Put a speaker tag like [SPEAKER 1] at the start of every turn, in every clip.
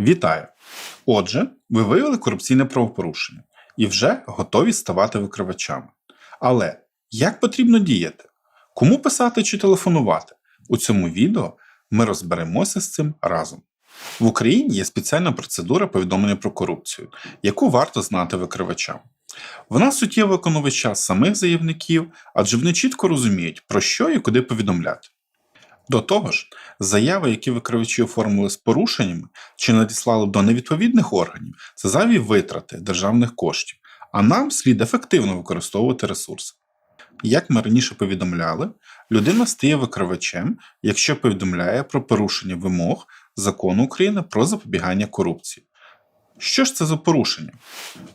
[SPEAKER 1] Вітаю! Отже, ви виявили корупційне правопорушення і вже готові ставати викривачами. Але як потрібно діяти? Кому писати чи телефонувати? У цьому відео ми розберемося з цим разом. В Україні є спеціальна процедура повідомлення про корупцію, яку варто знати викривачам. Вона суттєво економить час самих заявників, адже вони чітко розуміють, про що і куди повідомляти. До того ж, заяви, які викривачі оформили з порушеннями чи надіслали до невідповідних органів, це зайві витрати державних коштів, а нам слід ефективно використовувати ресурси. Як ми раніше повідомляли, людина стає викривачем, якщо повідомляє про порушення вимог закону України про запобігання корупції. Що ж це за порушення?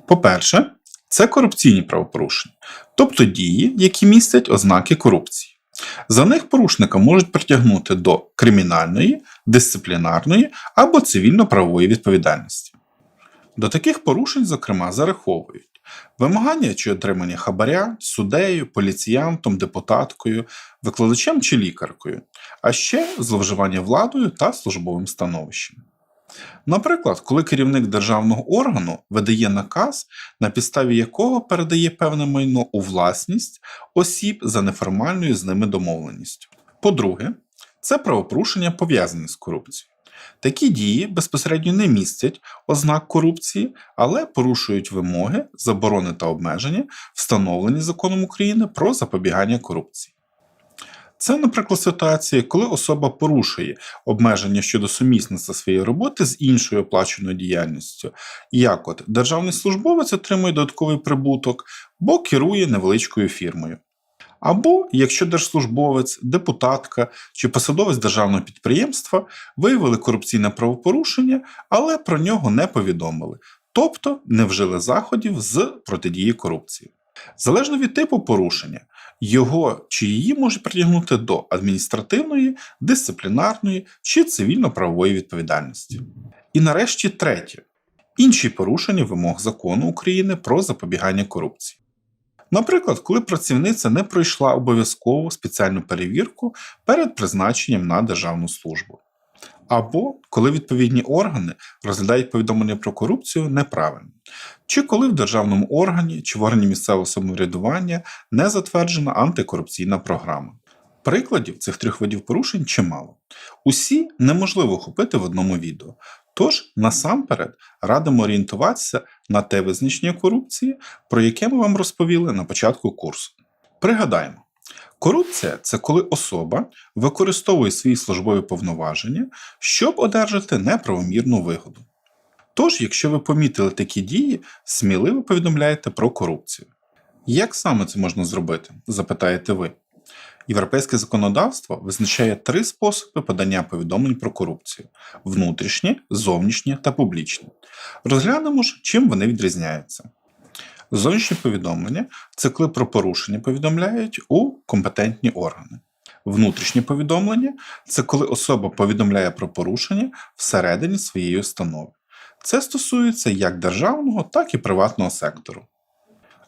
[SPEAKER 1] По-перше, це корупційні правопорушення, тобто дії, які містять ознаки корупції. За них порушника можуть притягнути до кримінальної, дисциплінарної або цивільно-правової відповідальності. До таких порушень, зокрема, зараховують вимагання чи отримання хабаря суддею, поліціянтом, депутаткою, викладачем чи лікаркою, а ще зловживання владою та службовим становищем. Наприклад, коли керівник державного органу видає наказ, на підставі якого передає певне майно у власність осіб за неформальною з ними домовленістю. По-друге, це правопорушення пов'язані з корупцією. Такі дії безпосередньо не містять ознак корупції, але порушують вимоги, заборони та обмеження, встановлені законом України про запобігання корупції. Це, наприклад, ситуація, коли особа порушує обмеження щодо сумісництва своєї роботи з іншою оплаченою діяльністю, як от державний службовець отримує додатковий прибуток, бо керує невеличкою фірмою. Або якщо держслужбовець, депутатка чи посадовець державного підприємства виявили корупційне правопорушення, але про нього не повідомили, тобто не вжили заходів з протидії корупції. Залежно від типу порушення, його чи її можуть притягнути до адміністративної, дисциплінарної чи цивільно-правової відповідальності. І нарешті третє інші порушення вимог закону України про запобігання корупції. Наприклад, коли працівниця не пройшла обов'язкову спеціальну перевірку перед призначенням на державну службу. Або коли відповідні органи розглядають повідомлення про корупцію неправильно, чи коли в державному органі чи в органі місцевого самоврядування не затверджена антикорупційна програма. Прикладів цих трьох видів порушень чимало. Усі неможливо охопити в одному відео. Тож, насамперед, радимо орієнтуватися на те визначення корупції, про яке ми вам розповіли на початку курсу. Пригадаємо, корупція це коли особа використовує свої службові повноваження, щоб одержати неправомірну вигоду. Тож, якщо ви помітили такі дії, сміливо повідомляйте про корупцію. Як саме це можна зробити? запитаєте ви. Європейське законодавство визначає три способи подання повідомлень про корупцію: внутрішнє, зовнішнє та публічне. Розглянемо ж, чим вони відрізняються. Зовнішнє повідомлення це коли про порушення повідомляють у компетентні органи. Внутрішнє повідомлення це коли особа повідомляє про порушення всередині своєї установи. Це стосується як державного, так і приватного сектору.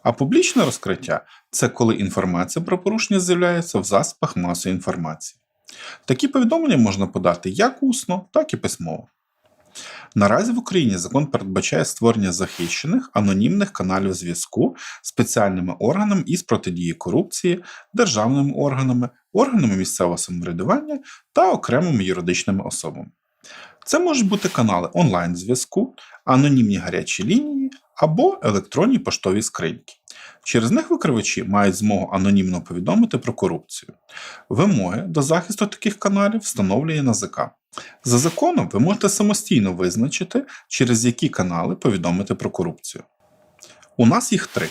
[SPEAKER 1] А публічне розкриття це коли інформація про порушення з'являється в засобах масової інформації. Такі повідомлення можна подати як усно, так і письмово. Наразі в Україні закон передбачає створення захищених анонімних каналів зв'язку спеціальними органами із протидії корупції, державними органами, органами місцевого самоврядування та окремими юридичними особами. Це можуть бути канали онлайн-зв'язку, анонімні гарячі лінії або електронні поштові скриньки. Через них викривачі мають змогу анонімно повідомити про корупцію. Вимоги до захисту таких каналів встановлює НАЗК. За законом ви можете самостійно визначити, через які канали повідомити про корупцію. У нас їх три.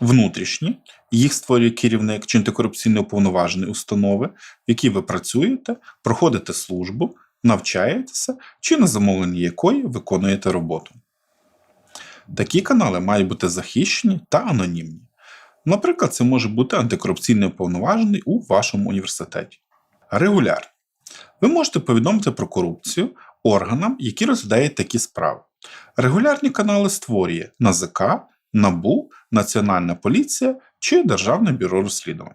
[SPEAKER 1] Внутрішні, їх створює керівник чи антикорупційно уповноважений установи, в якій ви працюєте, проходите службу, навчаєтеся чи на замовленні якої виконуєте роботу. Такі канали мають бути захищені та анонімні. Наприклад, це може бути антикорупційний уповноважений у вашому університеті. Регуляр. Ви можете повідомити про корупцію органам, які розглядають такі справи. Регулярні канали створює НАЗК, НАБУ, Національна поліція чи Державне бюро розслідувань.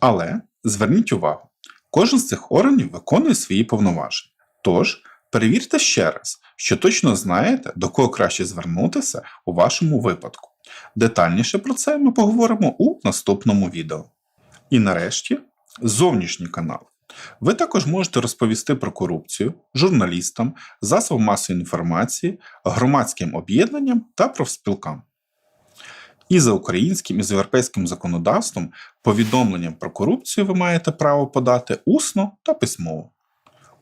[SPEAKER 1] Але зверніть увагу, кожен з цих органів виконує свої повноваження. Тож, перевірте ще раз, що точно знаєте, до кого краще звернутися у вашому випадку. Детальніше про це ми поговоримо у наступному відео. І нарешті, зовнішній канал. Ви також можете розповісти про корупцію журналістам, засобам масової інформації, громадським об'єднанням та профспілкам. І за українським, і за європейським законодавством повідомленням про корупцію ви маєте право подати усно та письмово.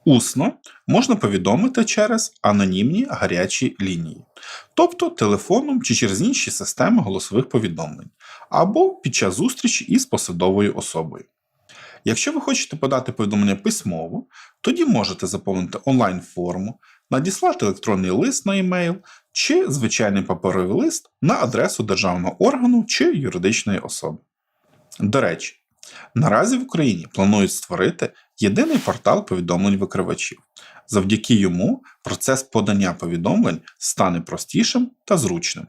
[SPEAKER 1] Усно можна повідомити через анонімні гарячі лінії, тобто телефоном чи через інші системи голосових повідомлень, або під час зустрічі із посадовою особою. Якщо ви хочете подати повідомлення письмово, тоді можете заповнити онлайн-форму, надіслати електронний лист на e-mail чи звичайний паперовий лист на адресу державного органу чи юридичної особи. До речі, наразі в Україні планують створити єдиний портал повідомлень викривачів. Завдяки йому процес подання повідомлень стане простішим та зручним.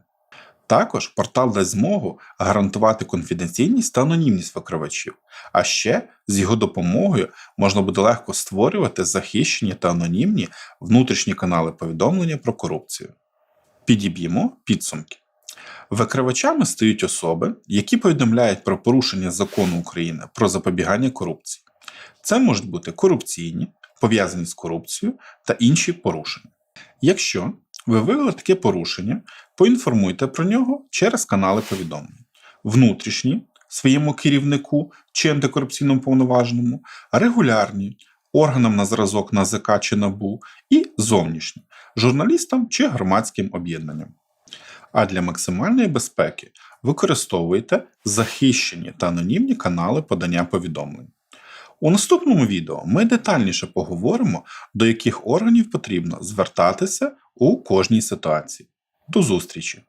[SPEAKER 1] Також портал дасть змогу гарантувати конфіденційність та анонімність викривачів, а ще з його допомогою можна буде легко створювати захищені та анонімні внутрішні канали повідомлення про корупцію. Підіб'ємо підсумки. Викривачами стають особи, які повідомляють про порушення закону України про запобігання корупції. Це можуть бути корупційні, пов'язані з корупцією та інші порушення. Якщо виявили таке порушення, поінформуйте про нього через канали повідомлень. Внутрішні своєму керівнику чи антикорупційному повноваженому, регулярні органам на зразок НАЗК чи НАБУ і зовнішні журналістам чи громадським об'єднанням. А для максимальної безпеки використовуйте захищені та анонімні канали подання повідомлень. У наступному відео ми детальніше поговоримо, до яких органів потрібно звертатися у кожній ситуації. До зустрічі!